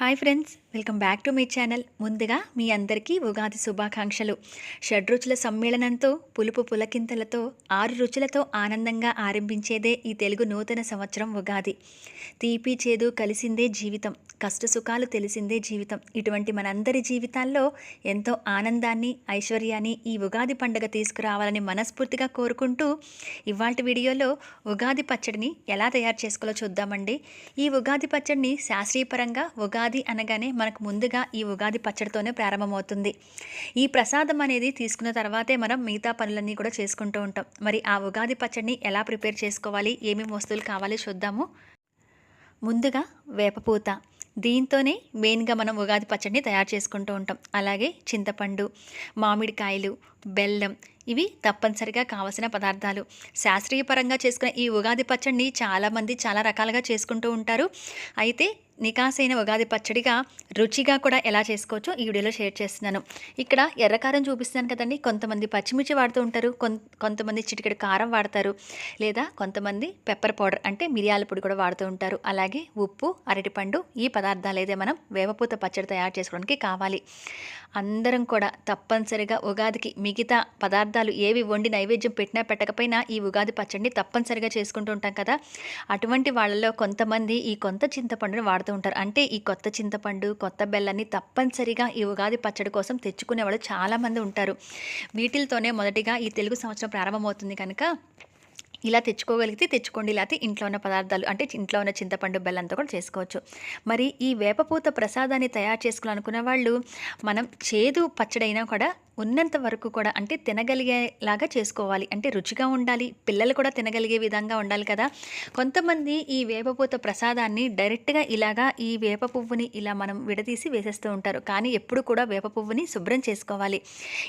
Hi friends welcome back to me channel ముందుగా మీ అందరికీ ఉగాది శుభాకాంక్షలు. షడ్రుచుల సమ్మేళనంతో పులుపు పులకింతలతో ఆరు రుచులతో ఆనందంగా ఆరంభించేదే ఈ తెలుగు నూతన సంవత్సరం ఉగాది. తీపి చేదు కలిసిందే జీవితం కష్ట సుఖాలు తెలిసిందే జీవితం. ఇటువంటి మనందరి జీవితాల్లో ఎంతో ఆనందాన్ని ఐశ్వర్యాన్ని ఈ ఉగాది పండుగ తీసుకురావాలని మనస్ఫూర్తిగా కోరుకుంటూ ఇవాళ వీడియోలో ఉగాది పచ్చడిని ఎలా తయారు చేసుకోవాలో చూద్దామండి. ఈ ఉగాది పచ్చడిని శాస్త్రీయపరంగా ఉగాది ఉగాది అనగానే మనకు ముందుగా ఈ ఉగాది పచ్చడితోనే ప్రారంభమవుతుంది. ఈ ప్రసాదం అనేది తీసుకున్న తర్వాతే మనం మిగతా పనులన్నీ కూడా చేసుకుంటూ ఉంటాం. మరి ఆ ఉగాది పచ్చడిని ఎలా ప్రిపేర్ చేసుకోవాలి? ఏమేమి వస్తువులు కావాలి చూద్దాము. ముందుగా వేపపూత దీంతోనే మెయిన్గా మనం ఉగాది పచ్చడిని తయారు చేసుకుంటూ ఉంటాం. అలాగే చింతపండు మామిడికాయలు బెల్లం. ఇవి తప్పనిసరిగా కావలసిన పదార్థాలు. శాస్త్రీయ పరంగా చేసుకునే ఈ ఉగాది పచ్చడిని చాలామంది చాలా రకాలుగా చేసుకుంటూ ఉంటారు. అయితే నికాసైన ఉగాది పచ్చడిగా రుచిగా కూడా ఎలా చేసుకోవచ్చో ఈ వీడియోలో షేర్ చేస్తున్నాను. ఇక్కడ ఎర్రకారం చూపిస్తున్నాను కదండి. కొంతమంది పచ్చిమిర్చి వాడుతూ ఉంటారు. కొంతమంది చిటికెడు కారం వాడతారు. లేదా కొంతమంది పెప్పర్ పౌడర్ అంటే మిరియాల పొడి కూడా వాడుతూ ఉంటారు. అలాగే ఉప్పు అరటిపండు ఈ పదార్థాలు అయితే మనం వేవపూత పచ్చడి తయారు చేసుకోవడానికి కావాలి. అందరం కూడా తప్పనిసరిగా ఉగాదికి మిగతా పదార్థాలు ఏవి వండి నైవేద్యం పెట్టినా పెట్టకపోయినా ఈ ఉగాది పచ్చడిని తప్పనిసరిగా చేసుకుంటూ ఉంటాం కదా. అటువంటి వాళ్ళలో కొంతమంది ఈ కొత్త చింతపండును వాడుతూ ఉంటారు. అంటే ఈ కొత్త చింతపండు కొత్త బెల్లాన్ని తప్పనిసరిగా ఈ ఉగాది పచ్చడి కోసం తెచ్చుకునే వాళ్ళు చాలామంది ఉంటారు. వీటితోనే మొదటిగా ఈ తెలుగు సంవత్సరం ప్రారంభమవుతుంది కనుక ఇలా తెచ్చుకోగలిగితే తెచ్చుకోండి. లేకపోతే ఇంట్లో ఉన్న పదార్థాలు అంటే ఇంట్లో ఉన్న చింతపండు బెల్లంతో కూడా చేసుకోవచ్చు. మరి ఈ వేపపూత ప్రసాదాన్ని తయారు చేసుకోవాలనుకున్న వాళ్ళు మనం చేదు పచ్చడైనా కూడా ఉన్నంత వరకు కూడా అంటే తినగలిగేలాగా చేసుకోవాలి. అంటే రుచిగా ఉండాలి. పిల్లలు కూడా తినగలిగే విధంగా ఉండాలి కదా. కొంతమంది ఈ వేపపూత ప్రసాదాన్ని డైరెక్ట్గా ఇలాగా ఈ వేప పువ్వుని ఇలా మనం విడదీసి వేసేస్తూ ఉంటారు. కానీ ఎప్పుడు కూడా వేప పువ్వుని శుభ్రం చేసుకోవాలి.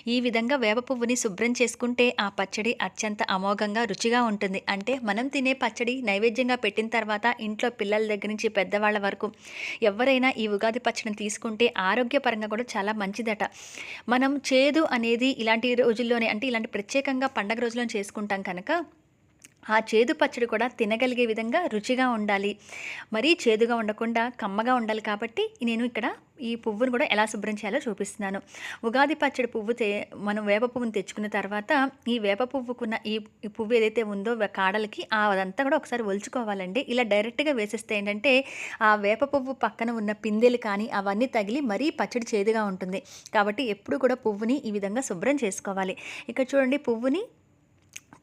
ఈ విధంగా వేప పువ్వుని శుభ్రం చేసుకుంటే ఆ పచ్చడి అత్యంత అమోఘంగా రుచిగా ఉంటుంది. అంటే మనం తినే పచ్చడి నైవేద్యంగా పెట్టిన తర్వాత ఇంట్లో పిల్లల దగ్గర నుంచి పెద్దవాళ్ళ వరకు ఎవరైనా ఈ ఉగాది పచ్చడిని తీసుకుంటే ఆరోగ్యపరంగా కూడా చాలా మంచిదట. మనం చేదు అనేది ఇలాంటి రోజుల్లోనే అంటే ఇలాంటి ప్రత్యేకంగా పండగ రోజుల్లో చేసుకుంటాం కనుక ఆ చేదు పచ్చడి కూడా తినగలిగే విధంగా రుచిగా ఉండాలి. మరీ చేదుగా ఉండకుండా కమ్మగా ఉండాలి కాబట్టి నేను ఇక్కడ ఈ పువ్వును కూడా ఎలా శుభ్రం చేయాలో చూపిస్తున్నాను. ఉగాది పచ్చడి పువ్వు తే మనం వేప పువ్వును తెచ్చుకున్న తర్వాత ఈ వేప పువ్వుకున్న ఈ పువ్వు ఏదైతే ఉందో కాడలకి ఆ అదంతా కూడా ఒకసారి ఒలుచుకోవాలండి. ఇలా డైరెక్ట్గా వేసేస్తే ఏంటంటే ఆ వేప పువ్వు పక్కన ఉన్న పిందెలు కానీ అవన్నీ తగిలి మరీ పచ్చడి చేదుగా ఉంటుంది. కాబట్టి ఎప్పుడు కూడా పువ్వుని ఈ విధంగా శుభ్రం చేసుకోవాలి. ఇక్కడ చూడండి పువ్వుని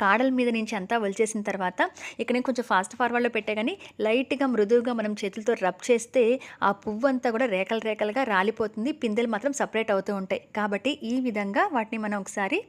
కాడల మీద నుంచి అంతా వలిచేసిన తర్వాత ఇక్కడ నేను కొంచెం ఫాస్ట్ ఫార్వర్డ్లో పెట్టే కానీ లైట్గా మృదువుగా మనం చేతులతో రబ్ చేస్తే ఆ పువ్వు అంతా కూడా రేకలు రేకలుగా రాలిపోతుంది. పిందెలు మాత్రం సపరేట్ అవుతూ ఉంటాయి. కాబట్టి ఈ విధంగా వాటిని మనం ఒకసారి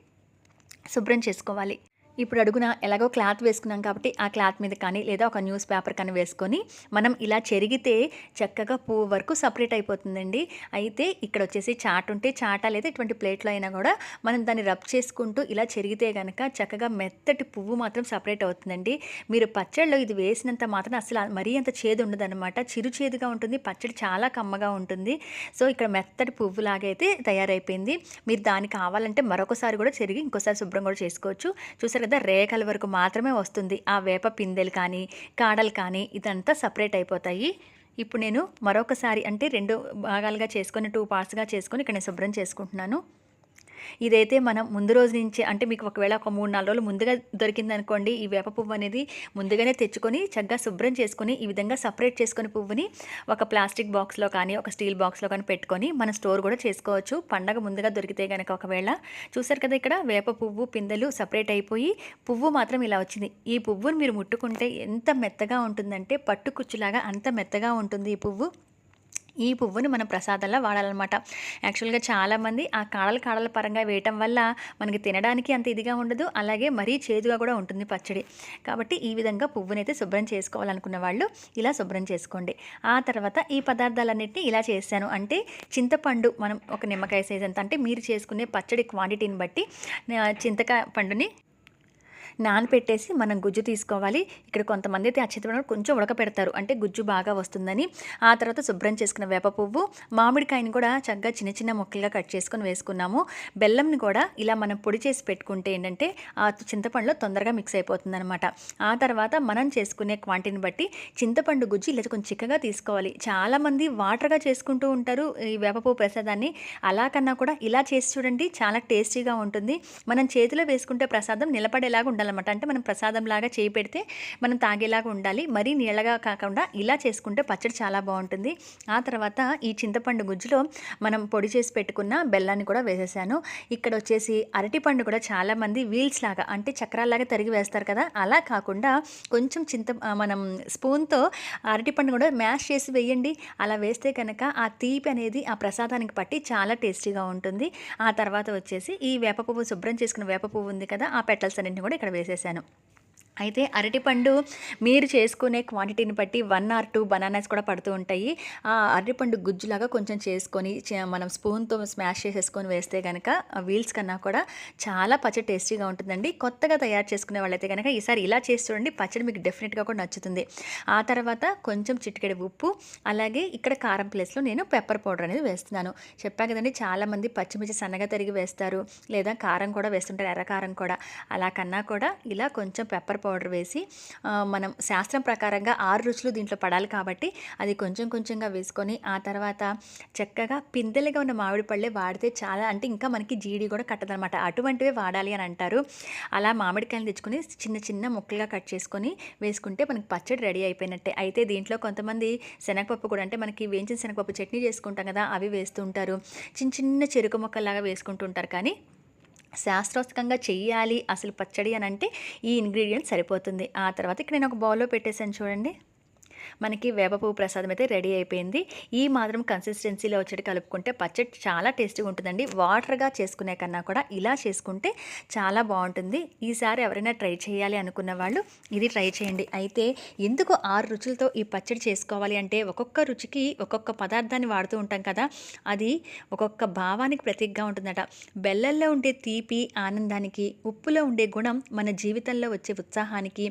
శుభ్రం చేసుకోవాలి. ఇప్పుడు అడుగున ఎలాగో క్లాత్ వేసుకున్నాం కాబట్టి ఆ క్లాత్ మీద కానీ లేదా ఒక న్యూస్ పేపర్ కానీ వేసుకొని మనం ఇలా చెరిగితే చక్కగా పువ్వు వరకు సపరేట్ అయిపోతుందండి. అయితే ఇక్కడ వచ్చేసి చాట్ ఉంటే చాట లేదా ఇటువంటి ప్లేట్లో అయినా కూడా మనం దాన్ని రబ్ చేసుకుంటూ ఇలా చెరిగితే కనుక చక్కగా మెత్తటి పువ్వు మాత్రం సపరేట్ అవుతుందండి. మీరు పచ్చడిలో ఇది వేసినంత మాత్రం అసలు మరీ అంత చేదు ఉండదన్నమాట. చిరు చేదుగా ఉంటుంది పచ్చడి చాలా కమ్మగా ఉంటుంది. సో ఇక్కడ మెత్తటి పువ్వు లాగైతే తయారైపోయింది. మీరు దానికి కావాలంటే మరొకసారి కూడా చెరిగి ఇంకోసారి శుభ్రం కూడా చేసుకోవచ్చు. చూసారు కదా రేఖల వరకు మాత్రమే వస్తుంది. ఆ వేప పిందెలు కానీ కాడలు కానీ ఇదంతా సపరేట్ అయిపోతాయి. ఇప్పుడు నేను మరొకసారి అంటే రెండు భాగాలుగా చేసుకొని టూ పార్ట్స్గా చేసుకొని ఇక్కడ నేను శుభ్రం చేసుకుంటున్నాను. ఇదైతే మనం ముందు రోజు నుంచి అంటే మీకు ఒకవేళ ఒక మూడు నాలుగు రోజులు ముందుగా దొరికింది అనుకోండి ఈ వేప పువ్వు అనేది ముందుగానే తెచ్చుకొని చక్కగా శుభ్రం చేసుకొని ఈ విధంగా సపరేట్ చేసుకుని పువ్వుని ఒక ప్లాస్టిక్ బాక్స్లో కానీ ఒక స్టీల్ బాక్స్లో కానీ పెట్టుకొని మనం స్టోర్ కూడా చేసుకోవచ్చు. పండగ ముందుగా దొరికితే కనుక ఒకవేళ చూసారు కదా ఇక్కడ వేప పువ్వు పిందెలు సపరేట్ అయిపోయి పువ్వు మాత్రం ఇలా వచ్చింది. ఈ పువ్వును మీరు ముట్టుకుంటే ఎంత మెత్తగా ఉంటుందంటే పట్టు కుచ్చులాగా అంత మెత్తగా ఉంటుంది ఈ పువ్వు. ఈ పువ్వుని మనం ప్రసాదంలో వాడాలన్నమాట. యాక్చువల్గా చాలామంది ఆ కాడల కాడల పరంగా వేయటం వల్ల మనకి తినడానికి అంత ఇదిగా ఉండదు. అలాగే మరీ చేదుగా కూడా ఉంటుంది పచ్చడి. కాబట్టి ఈ విధంగా పువ్వునైతే శుభ్రం చేసుకోవాలనుకున్న వాళ్ళు ఇలా శుభ్రం చేసుకోండి. ఆ తర్వాత ఈ పదార్థాలన్నింటినీ ఇలా చేశాను. అంటే చింతపండు మనం ఒక నిమ్మకాయ సైజ్ ఎంత అంటే మీరు చేసుకునే పచ్చడి క్వాంటిటీని బట్టి చింతకాయ పండుని నానపెట్టేసి మనం గుజ్జు తీసుకోవాలి. ఇక్కడ కొంతమంది అయితే ఆ కొంచెం ఉడకపెడతారు. అంటే గుజ్జు బాగా వస్తుందని. ఆ తర్వాత శుభ్రం చేసుకున్న వేప పువ్వు మామిడికాయని కూడా చక్కగా చిన్న చిన్న ముక్కలుగా కట్ చేసుకొని వేసుకున్నాము. బెల్లంని కూడా ఇలా మనం పొడి చేసి పెట్టుకుంటే ఏంటంటే ఆ చింతపండులో తొందరగా మిక్స్ అయిపోతుంది అనమాట ఆ తర్వాత మనం చేసుకునే క్వాంటిటీని బట్టి చింతపండు గుజ్జు ఇలా కొంచెం చిక్కగా తీసుకోవాలి. చాలామంది వాటర్గా చేసుకుంటూ ఉంటారు ఈ వేపపువ్వు ప్రసాదాన్ని. అలా కన్నా కూడా ఇలా చేసి చూడండి చాలా టేస్టీగా ఉంటుంది. మనం చేతిలో వేసుకుంటే ప్రసాదం నిలబడేలాగా ఉండాలన్నమాట అంటే మనం ప్రసాదం లాగా చేయి పెడితే మనం తాగేలాగా ఉండాలి. మరీ నీళ్ళగా కాకుండా ఇలా చేసుకుంటే పచ్చడి చాలా బాగుంటుంది. ఆ తర్వాత ఈ చింతపండు గుజ్జులో మనం పొడి చేసి పెట్టుకున్న బెల్లాన్ని కూడా వేసేసాను. ఇక్కడ వచ్చేసి అరటిపండు కూడా చాలామంది వీల్స్ లాగా అంటే చక్రాల్లాగా తరిగి వేస్తారు కదా. అలా కాకుండా కొంచెం చింత మనం స్పూన్తో అరటిపండు కూడా మ్యాష్ చేసి వేయండి. అలా వేస్తే కనుక ఆ తీపి అనేది ఆ ప్రసాదానికి పట్టి చాలా టేస్టీగా ఉంటుంది. ఆ తర్వాత వచ్చేసి ఈ వేప పువ్వు శుభ్రం చేసుకున్న వేప పువ్వు ఉంది కదా ఆ పెటల్స్ అన్నింటిని కూడా ఇక్కడ వేసేసాను అయితే అరటిపండు మీరు చేసుకునే క్వాంటిటీని బట్టి వన్ ఆర్ టూ బనానాస్ కూడా పడుతూ ఉంటాయి. ఆ అరటిపండు గుజ్జులాగా కొంచెం చేసుకొని మనం స్పూన్తో స్మాష్ చేసేసుకొని వేస్తే కనుక వీల్స్ కన్నా కూడా చాలా పచ్చడి టేస్టీగా ఉంటుందండి. కొత్తగా తయారు చేసుకునే వాళ్ళైతే కనుక ఈసారి ఇలా చేసి చూడండి పచ్చడి మీకు డెఫినెట్గా కూడా నచ్చుతుంది. ఆ తర్వాత కొంచెం చిటికెడు ఉప్పు అలాగే ఇక్కడ కారం ప్లేస్లో నేను పెప్పర్ పౌడర్ అనేది వేస్తున్నాను. చెప్పాను కదండి చాలామంది పచ్చిమిర్చి సన్నగా తరిగి వేస్తారు లేదా కారం కూడా వేస్తుంటారు ఎర్ర కారం కూడా. అలా కన్నా కూడా ఇలా కొంచెం పెప్పర్ పౌడర్ వేసి మనం శాస్త్రం ప్రకారంగా ఆరు రుచులు దీంట్లో పడాలి కాబట్టి అది కొంచెం కొంచెంగా వేసుకొని ఆ తర్వాత చక్కగా పిందెలుగా ఉన్న మామిడి పళ్ళే వాడితే చాలా అంటే ఇంకా మనకి జీడి కూడా కట్టదనమాట. అటువంటివే వాడాలి అని అంటారు. అలా మామిడికాయలు తెచ్చుకొని చిన్న చిన్న ముక్కలుగా కట్ చేసుకొని వేసుకుంటే మనకి పచ్చడి రెడీ అయిపోయినట్టే. అయితే దీంట్లో కొంతమంది శనగపప్పు కూడా అంటే మనకి వేయించిన శనగపప్పు చట్నీ చేసుకుంటాం కదా అవి వేస్తుంటారు చిన్న చిన్న చెరుకు మొక్కలాగా వేసుకుంటుంటారు కానీ శాస్త్రోత్కంగా చెయ్యాలి అసలు పచ్చడి అని అంటే ఈ ఇంగ్రీడియంట్ సరిపోతుంది. ఆ తర్వాత ఇక్కడ నేను ఒక బౌల్లో పెట్టేసాను చూడండి. మనకి వేపపువ్వు ప్రసాదం అయితే రెడీ అయిపోయింది. ఈ మాత్రం కన్సిస్టెన్సీలో వచ్చేటి కలుపుకుంటే పచ్చడి చాలా టేస్టీగా ఉంటుందండి. వాటర్గా చేసుకునే కన్నా కూడా ఇలా చేసుకుంటే చాలా బాగుంటుంది. ఈసారి ఎవరైనా ట్రై చేయాలి అనుకున్న వాళ్ళు ఇది ట్రై చేయండి. అయితే ఎందుకు ఆరు రుచులతో ఈ పచ్చడి చేసుకోవాలి అంటే ఒక్కొక్క రుచికి ఒక్కొక్క పదార్థాన్ని వాడుతూ ఉంటాం కదా అది ఒక్కొక్క భావానికి ప్రతీకగా ఉంటుందట. బెల్లంలో ఉండే తీపి ఆనందానికి ఉప్పులో ఉండే గుణం మన జీవితంలో వచ్చే ఉత్సాహానికి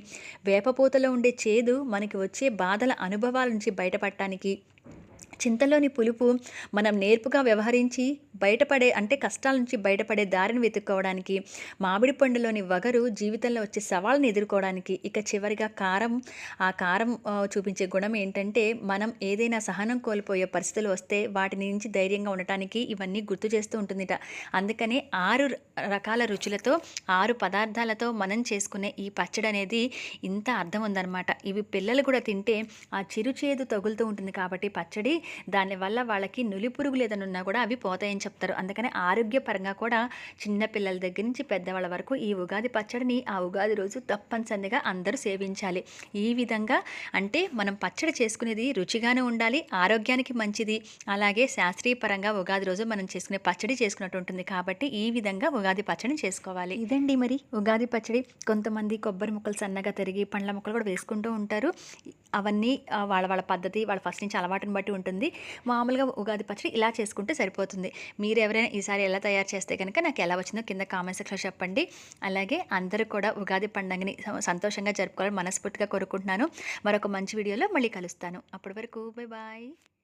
వేపపూతలో ఉండే చేదు మనకి వచ్చే బాధ బాధల అనుభవాల నుంచి బయటపడటానికి చింతలోని పులుపు మనం నేర్పుగా వ్యవహరించి బయటపడే అంటే కష్టాల నుంచి బయటపడే దారిని వెతుక్కోవడానికి మామిడి పండులోని వగరు జీవితంలో వచ్చే సవాళ్ళని ఎదుర్కోవడానికి ఇక చివరిగా కారం ఆ కారం చూపించే గుణం ఏంటంటే మనం ఏదైనా సహనం కోల్పోయే పరిస్థితులు వస్తే వాటి నుంచి ధైర్యంగా ఉండటానికి ఇవన్నీ గుర్తు చేస్తూ ఉంటుందిట. అందుకనే ఆరు రకాల రుచులతో ఆరు పదార్థాలతో మనం చేసుకునే ఈ పచ్చడి అనేది ఇంత అర్థం ఉందన్నమాట. ఇవి పిల్లలు కూడా తింటే ఆ చిరుచేదు తగులుతూ ఉంటుంది కాబట్టి పచ్చడి దానివల్ల వాళ్ళకి నులి పురుగులు ఏదైనా ఉన్నా కూడా అవి పోతాయని చెప్తారు. అందుకని ఆరోగ్యపరంగా కూడా చిన్న పిల్లల దగ్గర నుంచి పెద్దవాళ్ళ వరకు ఈ ఉగాది పచ్చడిని ఆ ఉగాది రోజు తప్పనిసరిగా అందరూ సేవించాలి. ఈ విధంగా అంటే మనం పచ్చడి చేసుకునేది రుచిగానే ఉండాలి ఆరోగ్యానికి మంచిది. అలాగే శాస్త్రీయ పరంగా ఉగాది రోజు మనం చేసుకునే పచ్చడి చేసుకున్నట్టు ఉంటుంది. కాబట్టి ఈ విధంగా ఉగాది పచ్చడిని చేసుకోవాలి. ఇదండి మరి. ఉగాది పచ్చడి కొంతమంది కొబ్బరి ముక్కలు సన్నగా తరిగి పండ్ల ముక్కలు కూడా వేసుకుంటూ ఉంటారు. అవన్నీ వాళ్ళ వాళ్ళ పద్ధతి వాళ్ళ ఫస్ట్ నుంచి అలవాటుని బట్టి ఉంటుంది. మామూలుగా ఉగాది పచ్చడి ఇలా చేసుకుంటే సరిపోతుంది. మీరు ఎవరైనా ఈసారి ఎలా తయారు చేస్తే కనుక నాకు ఎలా వచ్చిందో కింద కామెంట్ సెక్షన్లో చెప్పండి. అలాగే అందరూ కూడా ఉగాది పండుగని సంతోషంగా జరుపుకోవాలని మనస్ఫూర్తిగా కోరుకుంటున్నాను. మరొక మంచి వీడియోలో మళ్ళీ కలుస్తాను. అప్పటి వరకు బై బాయ్.